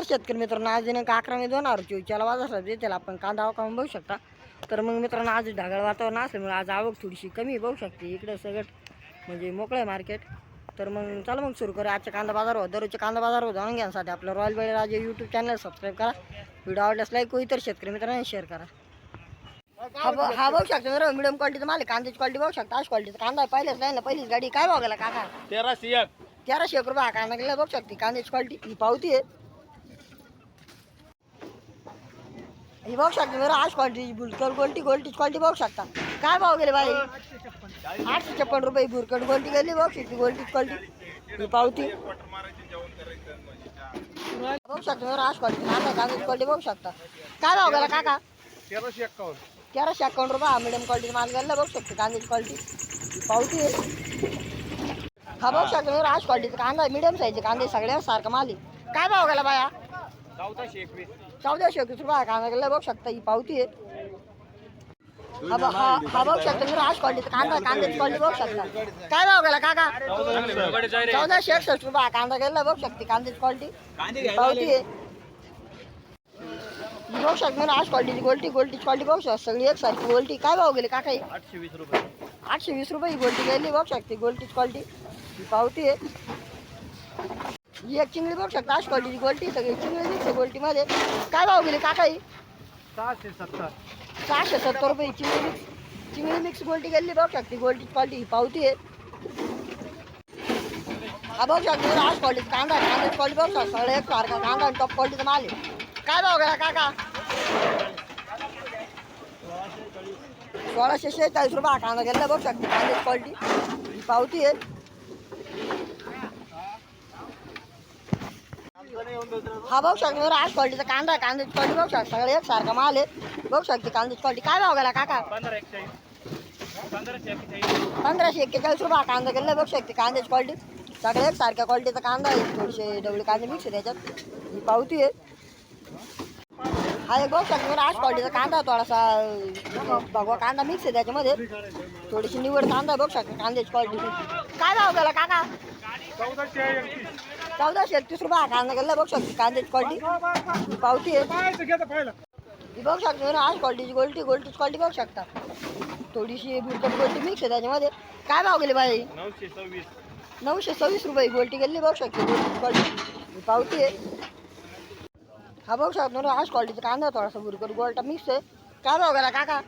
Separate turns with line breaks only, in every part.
नमस्कार शेतकरी मित्रांनो. आज दिनांक अकरा मे दोन हजार चोवीसला बाजार त्याला आपण कांदा अवकाळून बघू शकता. तर मग मित्रांनो आज ढगाळ वातावरण असल्यामुळे आज आवक थोडीशी कमी बघू शकते. इकडे सगळं म्हणजे मोकळं आहे मार्केट. तर मग चला मग सुरू करूया. आजच्या कांदा बाजार दररोजचे कांदा बाजार जाणून घेण्यासाठी आपलं रॉयल बेळी राजे यूट्यूब चॅनल सबस्क्राईब करा. व्हिडिओ आवडल्यास लाईक होई तर शेतकरी मित्रांनो शेअर करा. हा हा बघू शकता मित्रांनो मिडियम क्वालिटीचा माल कांद्याची क्वालिटी बघू शकता. आज क्वालिटीचा कांदा पहिलेच नाही ना पहिलीच गाडी काय बघायला काका?
तेराशे एक.
तेराशे एक रुपये हा कांदा गेला बघू शकते. कांद्याची क्वालिटी ही पावती आहे. ही बघू शकते बरं आज क्वालिटी बुलकट गोल्टी गोल्टीची क्वालिटी बघू शकता. काय भाव गेले बाई? आठशे छप्पन रुपये बुरकट गोल्टी गेली बघू शकते गोल्टीची क्वालिटी ही पावती. बघू शकता बरं आज क्वालिटी कांदा कांद्याची क्वालिटी बघू शकता. काय भाव गेला काका?
तेराशे एक्कावन्न.
तेराशे अकाउंट रुपये. हा मिडियम क्वालिटी माल गेला बघू शकते कांद्याची क्वालिटी पावती हा बघू शकता आज क्वालिटीचा कांदा मिडियम साईजचे कांदे सगळ्या सारखा माल आहे. काय भाव गेला बाया?
चौदाशे एकवीस.
चौदाशे एकवीस रुपये कांदा बघू शकता ही पावती आहे. हा ब- हा हा बघू शकता मी आज क्वालिटीचा कांदा कांद्याची क्वालिटी बघू शकता. काय भाव गेला काका? चौदाशे एकसष्ट रुपये हा कांदा गेला बघू शकते कांद्याची क्वालिटी पावती आहे. ही बघू शकता मी आज क्वालिटीची गोल्टी गोल्टीची क्वालिटी बघू शकता. सगळी एकसारखी गोल्टी. काय भाव गेली काका ही?
आठशे वीस रुपये.
आठशे वीस रुपये ही गोल्टी गेली बघू शकते गोल्टीची क्वालिटी ही पावती आहे. ही एक चिंगडी बघू शकता आज क्वालिटीची गोल्टी सगळी चिंगडी दिसते गोल्टीमध्ये. काय भाव गेली काका ही
सहाशे सत्तर.
सहाशे सत्तर रुपये चिंगडी मिक्स चिंगडी मिक्स गोल्टी गेली बघू शकते गोल्टी क्वालिटी ही पावती आहे. हा बघू शकते आज क्वालिटी कांदा कांद्याची क्वालिटी बघू शकता सगळं एक सारखा कांदा आणि टॉप क्वालिटीचा माल आहे. काय भाव गेला काका? सोळाशे शेहेचाळीस रुपये हा कांदा गेला बघू शकते कांद्याची क्वालिटी ही पावती आहे. हा बघू शकते बरं आज क्वालिटीचा कांदा आहे कांद्याची क्वालिटी बघू शकता सगळं एक सारखा माल आहे बघू शकते कांद्याची क्वालिटी काय भाव गेला काका?
पंधराशे एक्केचाळीस
रुपये हा कांदा गेला बघू शकते कांद्याची क्वालिटी सगळे एक सारख्या क्वालिटीचा कांदा आहे थोडेसे डबळे कांदे मिक्स आहे त्याच्यात. ही पावती आहे. हा एक बघू शकते बरं आज क्वालिटीचा कांदा थोडासा. भगवा कांदा मिक्स आहे त्याच्यामध्ये. थोडीशी निवड कांदा बघू शकते कांद्याची क्वालिटी काय भाव गेला काका?
चौदाशे एकतीस
रुपये हा कांदा गेला बघू शकते कांद्याची क्वालिटी पावती आहे. बघू शकता बरं आज क्वालिटीची गोल्टी गोल्टीची क्वालिटी बघू शकता. थोडीशी बुरकट गोल्टी मिक्स आहे त्याच्यामध्ये. काय भाव गेले बाई?
नऊशे सव्वीस.
नऊशे सव्वीस रुपये गोल्टी गेली बघू शकते गोल्टीची क्वालिटी पावती आहे. हा बघू शकतो बरं आज क्वालिटीचा कांदा थोडासा भुरकर गोल्टा मिक्स आहे. काय भाव गेला काका?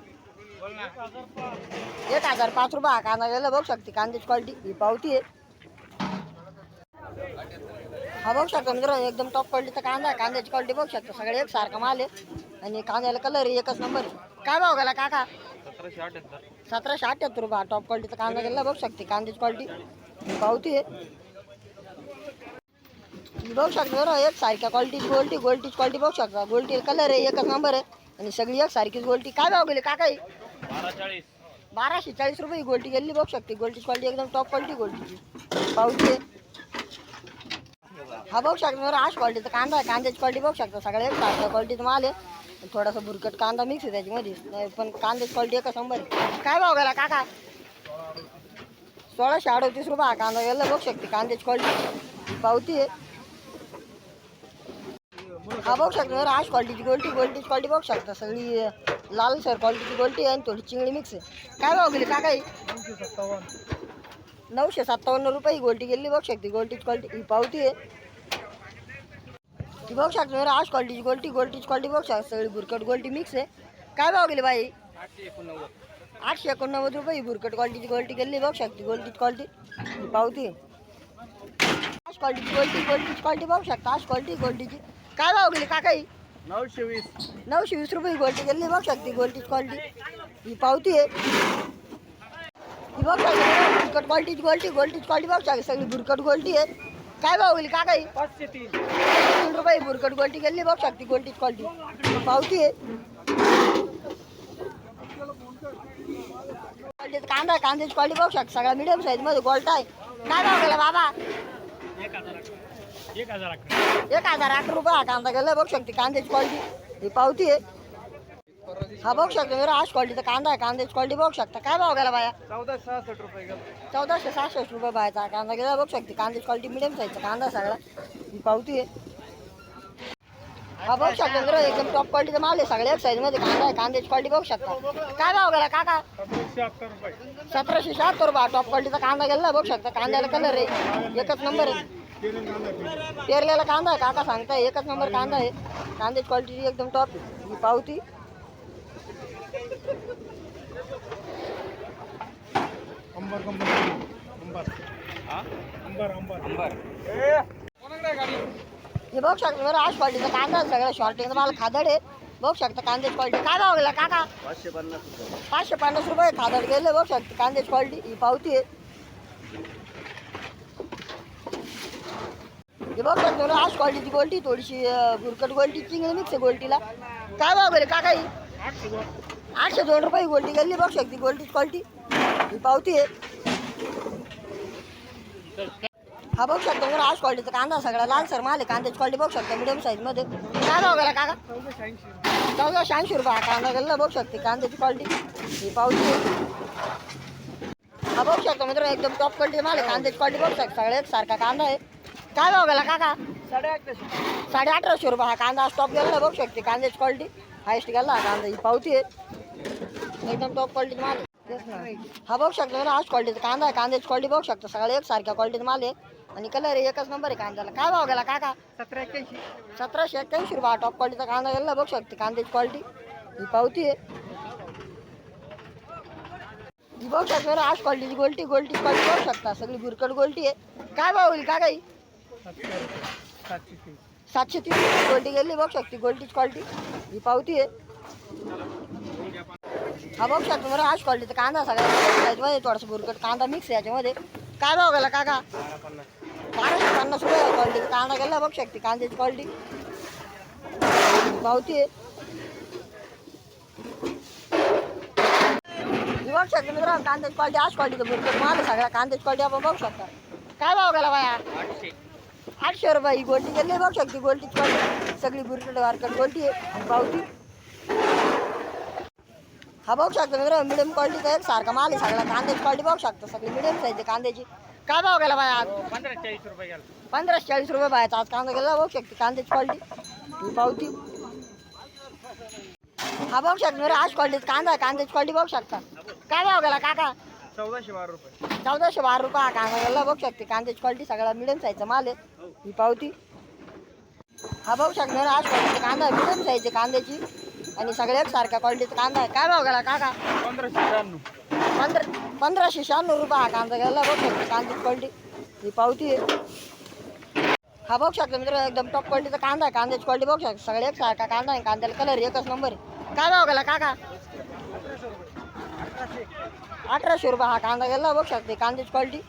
एक हजार पाच रुपये हा कांदा गेला बघू शकते कांद्याची क्वालिटी ही पावती आहे. हा बघू शकता मित्र एकदम टॉप क्वालिटीचा कांदा आहे. कांद्याची क्वालिटी बघू शकतो सगळे एक सारखा माल आहे. आणि कांद्याला कलर एकच नंबर आहे. काय भाव गेला काका?
सतराशे अठ्याहत्तर.
अठ्ठ्याहत्तर रुपये हा टॉप क्वालिटीचा कांदा गेला बघू शकते कांद्याची क्वालिटी पावती आहे. बघू शकता बरं एक सारख्या क्वालिटीची गोल्टी गोल्टीची क्वालिटी बघू शकता. गोल्टी कलर आहे एकच नंबर आहे. आणि सगळी एक सारखीच गोल्टी. काय भाव गेली ही?
चाळीस
बाराशे चाळीस रुपये ही गोल्टी गेली बघू शकते. गोल्टीची क्वालिटी एकदम टॉप क्वालिटी गोल्टीची पावती आहे हा बघू शकता बरं आज क्वालिटीचा कांदा आहे. कांद्याची क्वालिटी बघू शकता. सगळ्या एक सारख्या क्वालिटीचा माल आहे. थोडासा बुरकट कांदा मिक्स आहे त्याच्यामध्ये. नाही, पण कांद्याची क्वालिटी एकच नंबर आहे. काय भाव गेला काका? सोळाशे अडतीस रुपये हा कांदा गेला बघू शकते. कांद्याची क्वालिटी पावती आहे. हा बघू शकता. बरं आज क्वालिटीची गोल्टी गोल्टीची क्वालिटी बघू शकता. सगळी लाल सर क्वालिटीची गोल्टी आहे आणि थोडी चिंगडी मिक्स आहे. काय भाव गेली? काका
नऊशे सत्तावन्न
रुपये ही गोल्टी गेली. बघू शकते गोल्टीची क्वालिटी ही पावती आहे. ती बघू शकता आज क्वालिटीची गोल्टी गोल्टीची क्वालिटी बघू शकता. सगळी बुरकट गोल्टी मिक्स आहे. काय भाव गेली बाई?
आठशे एकोणनव्वद
रुपये ही बुरकट क्वालिटीची गोल्टी गेली. बघू शकते गोल्टीची क्वालिटी ही पावती आहे. आज क्वालिटीची गोल्टी गोल्टीची क्वालिटी बघू शकता. आज क्वालिटी गोल्टीची काय भाव गेली काका ही
नऊशे वीस.
नऊशे वीस रुपये गोल्टी गेली बघू शकते गोल्टीची क्वालिटी ही पावती आहे. ही बघ बुरकट क्वालिटीची गोल्टी गोल्टीची क्वालिटी बघू शकते सगळी बुरकट गोल्टी आहे. काय भाव गेली का काही
पाचशे तीन.
तीन रुपये बुरकट गोल्टी गेली बघू शकते गोल्टीची क्वालिटी पावती आहे. कांदा आहे, कांद्याची क्वालिटी बघू शकता सगळा मिडियम साईजमध्ये गोल्टा आहे. काय भाव गेला बाबा?
एक हजार अकरा. एक हजार अकरा
एक रुपये हा कांदा गेला बघू शकते कांद्याची क्वालिटी ही पावती आहे. हा बघू शकता बरं आज क्वालिटीचा कांदा आहे कांद्याची क्वालिटी बघू शकता. काय भाव गेला बाया?
चौदा सहासष्ट रुपये गेलं.
चौदाशे सहासष्ट रुपये बायचा कांदा गेला बघू शकते. कांद्याची क्वालिटी मिडियम साईजचा कांदा सगळा. ही पावती आहे. हा बघू शकता मित्र एकदम टॉप क्वालिटीचा माल आहे सगळ्या साईजमध्ये कांदा आहे कांद्याची क्वालिटी बघू शकता. काय भाव गेला काका?
शहात्तर रुपये.
सतराशे शहात्तर रुपये टॉप क्वालिटीचा कांदा गेला बघू शकता. कांद्याला कलर आहे एकच नंबर आहे. पेरलेला कांदा आहे काका सांगताय एकच नंबर कांदा आहे. कांद्याची क्वालिटी एकदम टॉप ही पावती.
अंबर अंबर अंबर. अंबर अंबर. कोणाकडे गाडी?
हे बघू शकता बरं आज क्वालिटीचा कांदा आहे सगळं शॉर्टिंग मला खादड आहे. बघू शकता कांद्याची क्वालिटी काय भाव गेला काका?
पाचशे पन्नास रुपये.
पाचशे पन्नास रुपये खादड गेले बघू शकता कांद्याची क्वालिटी ही पावती आहे. बघू शकता बरं आज क्वालिटीची गोल्टी थोडीशी गुरकट गोल्टी चिंगळी मिक्स गोल्टीला. काय भाव गेले काका ही?
आठशे दोन
रुपये गोल्टी गेली बघू शकते गोल्टी क्वालिटी ही पावती आहे. हा बघू शकतो बरं आज क्वालिटीचा कांदा सगळा लाल सर माल कांद्याची क्वालिटी बघू शकता मिडियम साईजमध्ये काय भाव गेला काका? चौदा शहाऐंशी रुपये हा कांदा गेला बघू शकते कांद्याची क्वालिटी ही पावती आहे. हा बघू शकतो मित्र एकदम टॉप क्वालिटी माल कांद्याची क्वालिटी बघू शकता सगळ्या सारखा कांदा आहे. काय भाव गेला काका?
साडे अठराशे
साडे अठराशे रुपये. हा कांदा स्टॉप गेला बघू शकते. कांद्याची क्वालिटी हायस्ट गेला हा कांदा ही पावती आहे. एकदम टॉप क्वालिटी माल आहे. तेच ना. हा बघू शकता मित्र आज क्वालिटीचा कांदा आहे. कांद्याची क्वालिटी बघू शकता. सगळे एक सारख्या क्वालिटीचा माल आहे. आणि कलर एकच नंबर आहे कांद्याला. काय भाव गेला काका?
सतरा एक्क्याऐंशी.
सतराशे एक्क्याऐंशी रुपये. टॉप क्वालिटीचा कांदा गेला बघू शकते. कांद्याची क्वालिटी ही पावती आहे. ही बघू शकता बरं आज क्वालिटीची गोल्टी गोल्टी क्वालिटी बघू शकता. सगळी बुरकट गोल्टी आहे. काय भाव होईल का काही
सातशे तीस.
सातशे गोल्टी गेली बघू शकते गोल्डीच क्वालिटी ही पावती आहे. हा बघू शकता बरं आज क्वालिटीचा कांदा सगळ्या याच्यामध्ये थोडासा बुरकट कांदा मिक्स याच्यामध्ये. काय भाव गेला काका? बाराशे पन्नास रुपये क्वालिटी कांदा गेला बघू शकते कांद्याची क्वालिटी पावती आहे. ही बघू शकते मित्र कांद्याची क्वालिटी आज क्वालिटीचा बुरकट माल सगळ्या कांद्याची क्वालिटी आपण बघू शकता. काय भाव गेला बाया?
आठशे
रुपये ही गोल्टी गेली बघू शकते क्वालिटी सगळी बुरकट वारकट गोल्टी आहे? पावती? हा बघू शकता मित्र मिडियम क्वालिटीचा एक सारखा माल आहे सगळा कांद्याची क्वालिटी बघू शकता सगळी मिडियम साईज आहे कांद्याची. काय भाव गेला बाय आज?
पंधरा चाळीस रुपये गेला
पंधराशे चाळीस रुपये बायचा आज कांदा गेला बघू शकते कांद्याची क्वालिटी ही पावती? हा बघू शकता मित्र आज क्वालिटीचा कांदा आहे कांद्याची क्वालिटी बघू शकता. काय भाव गेला काका?
चौदाशे बारा रुपये.
चौदाशे बारा रुपये हा कांदा गेला बघू शकते कांद्याची क्वालिटी सगळा मिडियम साईजचा माल आहे. ही पावती. हा शकता मित्र आज क्वालिटीचा कांदा आहे मिडियम आहे कांद्याची? आणि सगळ्या सारख्या क्वालिटीचा कांदा आहे काय भाव गेला काका?
पंधराशे शहाण्णव.
पंधरा पंधराशे शहाण्णव रुपये हा कांदा गेला. बघू शकता कांद्याची क्वालिटी ही पावती आहे. हा बघू शकता मित्र एकदम टॉप क्वालिटीचा कांदा आहे. कांद्याची क्वालिटी बघू शकता. सगळे एक सारखा कांदा आहे. कांद्याला कलर एकच नंबर आहे. काय भाव गेला काका? अठराशे रुपये. हा कांदा गेला. बघू शकते कांद्याची क्वालिटी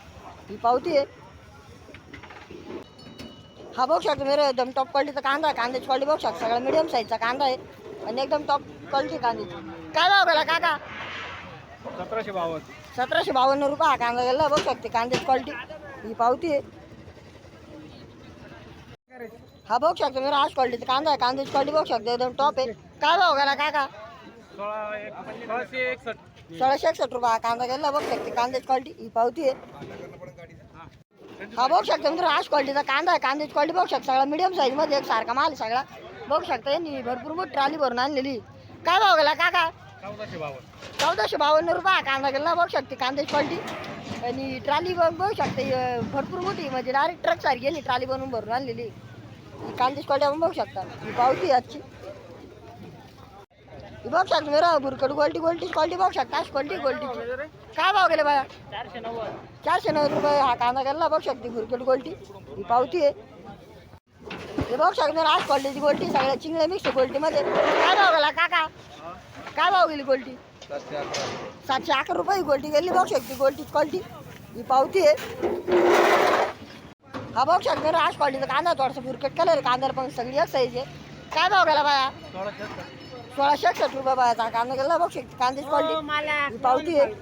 ही पावती आहे. हा बघू शकता मित्र एकदम टॉप क्वालिटीचा कांदा आहे. कांद्याची क्वालिटी बघू शकता सगळा मिडियम साईजचा कांदा आहे. आणि एकदम टॉप क्वालिटी कांद्याची. काय भाव गेला काका?
सतराशे बावन्न.
सतराशे बावन्न रुपये हा कांदा गेला बघू शकते कांद्याची क्वालिटी ही पावती आहे. हा बघू शकता मी आज क्वालिटीचा कांदा आहे. कांद्याची क्वालिटी बघू शकते एकदम टॉप आहे. काय भाव गेला काका?
सोळाशे एकसष्ट.
सोळाशे एकसष्ट रुपये हा कांदा गेला बघू शकते कांद्याची क्वालिटी ही पावती आहे. हा बघू शकता मित्र आज क्वालिटीचा कांदा आहे. कांद्याची क्वालिटी बघू शकता. सगळा मिडियम साईजमध्ये एक सारखा माल सगळा. बघू शकता यांनी भरपूर मोठी ट्रॉली भरून आणलेली. काय भाव गेला काका?
चौदाशे बावन्न.
चौदाशे बावन्न रुपये कांदा गेला. बघू शकते कांद्याची क्वालिटी आणि ट्रॉली बघ बघू शकते भरपूर मोठी म्हणजे डायरेक्ट ट्रक सारखी गेली ट्रॉली बनवून भरून आणलेली. कांद्याची क्वालिटी आपण बघू शकता. ही पावती आजची. बघू मी मेरा बुरकट. गोल्टी क्वालिटी क्वालिटी बघू शकता. क्वालिटी गोल्टी काय भाव गेले बाया?
चारशे नव्वद
चारशे नव्वद रुपये हा कांदा गेला बघू शकते. बुरकट गोल्टी. ही पावती आहे. हे बघू शकता मेरा आज क्वालिटीची गोल्टी सगळ्या चिंगड्या मिक्स गोल्टीमध्ये. काय भाव गेला काका? काय भाव गेली गोल्टी?
सातशे अकरा
रुपये ही गोल्टी गेली बघू शकते. गोल्टी क्वालिटी ही पावती आहे. हा बघ शकते ना आज क्वालिटीचा कांदा थोडासा बुरकट रे कांद्याला पण सगळी एक साईज आहे. काय भाव गेला बाया? सोळाशे एकसष्ट रुपये बायाचा कांदा गेला बघू शकते कांद्याची क्वालिटी ही पावती आहे?